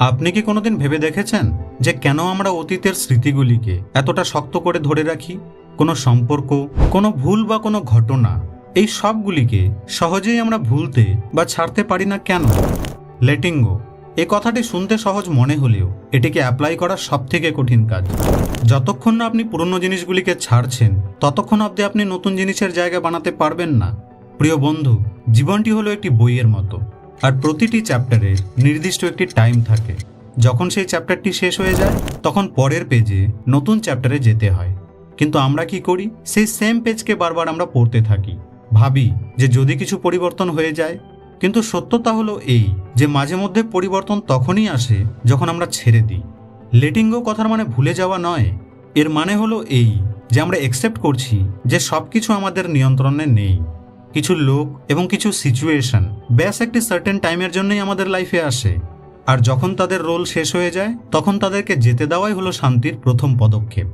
আপনি কি কোনোদিন ভেবে দেখেছেন যে কেন আমরা অতীতের স্মৃতিগুলিকে এতটা শক্ত করে ধরে রাখি? কোনো সম্পর্ক, কোনো ভুল বা কোনো ঘটনা, এই সবগুলিকে সহজেই আমরা ভুলতে বা ছাড়তে পারি না কেন? লেটিং গো এই কথাটি শুনতে সহজ মনে হলেও এটিকে অ্যাপ্লাই করা সব থেকে কঠিন কাজ। যতক্ষণ না আপনি পুরনো জিনিসগুলিকে ছাড়ছেন, ততক্ষণ অবধি আপনি নতুন জিনিসের জায়গা বানাতে পারবেন না। প্রিয় বন্ধু, জীবনটি হলো একটি বইয়ের মতো। আর প্রতিটি চ্যাপ্টারে নির্দিষ্ট একটি টাইম থাকে। যখন সেই চ্যাপ্টারটি শেষ হয়ে যায়, তখন পরের পেজে নতুন চ্যাপ্টারে যেতে হয়। কিন্তু আমরা কি করি? সেই সেম পেজকে বারবার আমরা পড়তে থাকি। ভাবি যে যদি কিছু পরিবর্তন হয়ে যায়, কিন্তু সত্যতা হলো এই যে মাঝে মধ্যে পরিবর্তন তখনই আসে যখন আমরা ছেড়ে দিই। লেটিং গো কথার মানে ভুলে যাওয়া নয়। এর মানে হলো এই যে আমরা একসেপ্ট করছি যে সব কিছু আমাদের নিয়ন্ত্রণে নেই। কিছু লোক এবং কিছু সিচুয়েশন ব্যাস একটি সার্টেন টাইমের জন্যই আমাদের লাইফে আসে। আর যখন তাদের রোল শেষ হয়ে যায়, তখন তাদেরকে যেতে দেওয়াই হলো শান্তির প্রথম পদক্ষেপ।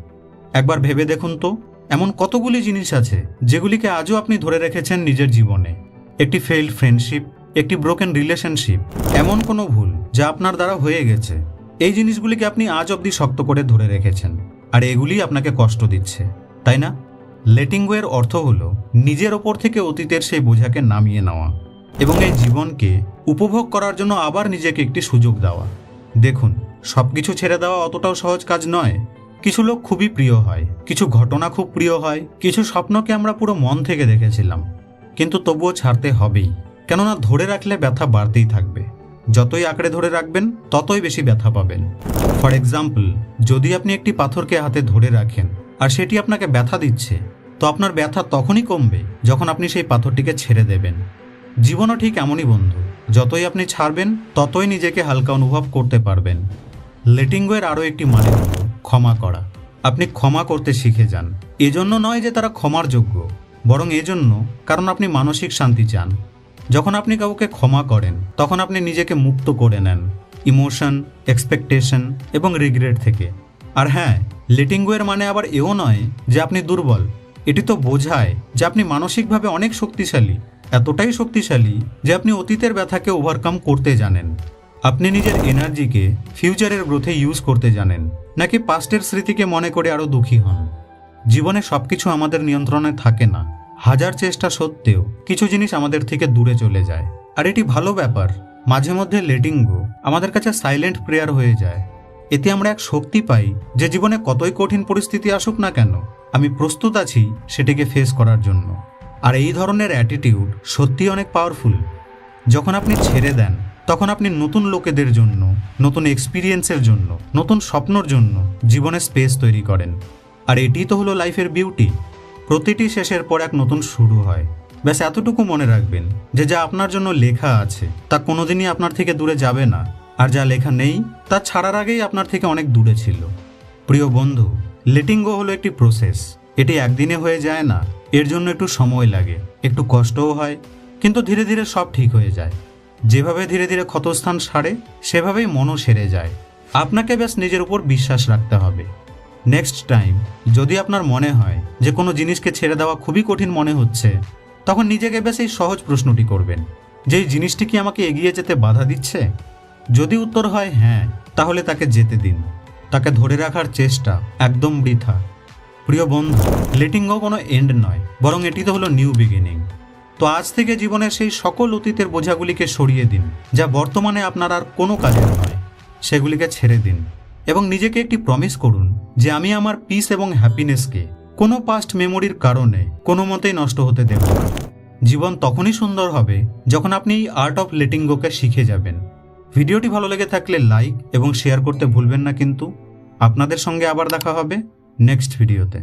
একবার ভেবে দেখুন তো, এমন কতগুলি জিনিস আছে যেগুলিকে আজও আপনি ধরে রেখেছেন নিজের জীবনে। একটি ফেইল্ড ফ্রেন্ডশিপ একটি ব্রোকেন রিলেশনশিপ এমন কোনো ভুল যা আপনার দ্বারা হয়ে গেছে। এই জিনিসগুলিকে আপনি আজ অবধি শক্ত করে ধরে রেখেছেন, আর এগুলি আপনাকে কষ্ট দিচ্ছে, তাই না? লেটিং গোয়ের অর্থ হলো নিজের ওপর থেকে অতীতের সেই বোঝাকে নামিয়ে নেওয়া এবং এই জীবনকে উপভোগ করার জন্য আবার নিজেকে একটি সুযোগ দেওয়া। দেখুন সব কিছু ছেড়ে দেওয়া অতটাও সহজ কাজ নয়। কিছু লোক খুবই প্রিয় হয়, কিছু ঘটনা খুব প্রিয় হয়, কিছু স্বপ্নকে আমরা পুরো মন থেকে দেখেছিলাম। কিন্তু তবুও ছাড়তে হবেই, কেননা ধরে রাখলে ব্যথা বাড়তেই থাকবে। যতই আঁকড়ে ধরে রাখবেন, ততই বেশি ব্যথা পাবেন। ফর এক্সাম্পল যদি আপনি একটি পাথরকে হাতে ধরে রাখেন আর সেটি আপনাকে ব্যথা দিচ্ছে। তো আপনার ব্যথা তখনই কমবে যখন আপনি সেই পাথরটিকে ছেড়ে দেবেন। জীবনও ঠিক এমনই বন্ধু, যতই আপনি ছাড়বেন, ততই নিজেকে হালকা অনুভব করতে পারবেন। লেটিংগোয়ের আরও একটি মানে ক্ষমা করা। আপনি ক্ষমা করতে শিখে যান। এজন্য নয় যে তারা ক্ষমার যোগ্য, বরং এজন্য কারণ আপনি মানসিক শান্তি চান। যখন আপনি কাউকে ক্ষমা করেন, তখন আপনি নিজেকে মুক্ত করে নেন। ইমোশন, এক্সপেকটেশন এবং রিগ্রেট থেকে। আর হ্যাঁ লেটিংগোয়ের মানে আবার এও নয় যে আপনি দুর্বল। এটি তো বোঝায় যে আপনি মানসিকভাবে অনেক শক্তিশালী, এতটাই শক্তিশালী যে আপনি অতীতের ব্যথাকে ওভারকাম করতে জানেন। আপনি নিজের এনার্জিকে ফিউচারের গ্রোথে ইউজ করতে জানেন, নাকি পাস্টের স্মৃতিকে মনে করে আরও দুঃখী হন। জীবনে সব কিছু আমাদের নিয়ন্ত্রণে থাকে না। হাজার চেষ্টা সত্ত্বেও কিছু জিনিস আমাদের থেকে দূরে চলে যায়। আর এটি ভালো ব্যাপার, মাঝে মধ্যে লেটিং গো আমাদের কাছে সাইলেন্ট প্রেয়ার হয়ে যায়। এতে আমরা এক শক্তি পাই যে জীবনে কতই কঠিন পরিস্থিতি আসুক না কেন, আমি প্রস্তুত আছি সেটিকে ফেস করার জন্য। আর এই ধরনের অ্যাটিটিউড সত্যি অনেক পাওয়ারফুল যখন আপনি ছেড়ে দেন, তখন আপনি নতুন লোকেদের জন্য, নতুন এক্সপিরিয়েন্সের জন্য, নতুন স্বপ্নর জন্য জীবনে স্পেস তৈরি করেন। আর এটিই তো হলো লাইফের বিউটি প্রতিটি শেষের পর এক নতুন শুরু হয়। ব্যাস, এতটুকু মনে রাখবেন যে যা আপনার জন্য লেখা আছে, তা কোনোদিনই আপনার থেকে দূরে যাবে না। আর যা লেখা নেই, তা ছাড়ার আগেই আপনার থেকে অনেক দূরে ছিল। প্রিয় বন্ধু লেটিং গো হলো একটি প্রসেস এটি একদিনে হয়ে যায় না, এর জন্য একটু সময় লাগে, একটু কষ্টও হয়, কিন্তু ধীরে ধীরে সব ঠিক হয়ে যায়। যেভাবে ধীরে ধীরে ক্ষতস্থান সারে, সেভাবেই মনও সেরে যায়। আপনাকে ব্যাস নিজের উপর বিশ্বাস রাখতে হবে। নেক্সট টাইম যদি আপনার মনে হয় যে কোনো জিনিসকে ছেড়ে দেওয়া খুবই কঠিন মনে হচ্ছে, তখন নিজেকে ব্যাস এই সহজ প্রশ্নটি করবেন। যে এই জিনিসটি কি আমাকে এগিয়ে যেতে বাধা দিচ্ছে? যদি উত্তর হয় হ্যাঁ তাহলে তাকে যেতে দিন। তাকে ধরে রাখার চেষ্টা একদম বৃথা। প্রিয় বন্ধু লেটিং গো কোনো এন্ড নয়, বরং এটি তো হলো নিউ বিগিনিং তো আজ থেকে জীবনের সেই সকল অতীতের বোঝাগুলিকে সরিয়ে দিন, যা বর্তমানে আপনার আর কোনো কাজের নয়। সেগুলিকে ছেড়ে দিন এবং নিজেকে একটি প্রমিস করুন যে আমি আমার পিস এবং হ্যাপিনেসকে কোনো পাস্ট মেমোরির কারণে কোনো মতেই নষ্ট হতে দেব জীবন তখনই সুন্দর হবে যখন আপনি এই আর্ট অফ লেটিং গোকে শিখে যাবেন। ভিডিওটি ভালো লেগে থাকলে লাইক এবং শেয়ার করতে ভুলবেন না কিন্তু। আপনাদের সঙ্গে আবার দেখা হবে নেক্সট ভিডিওতে।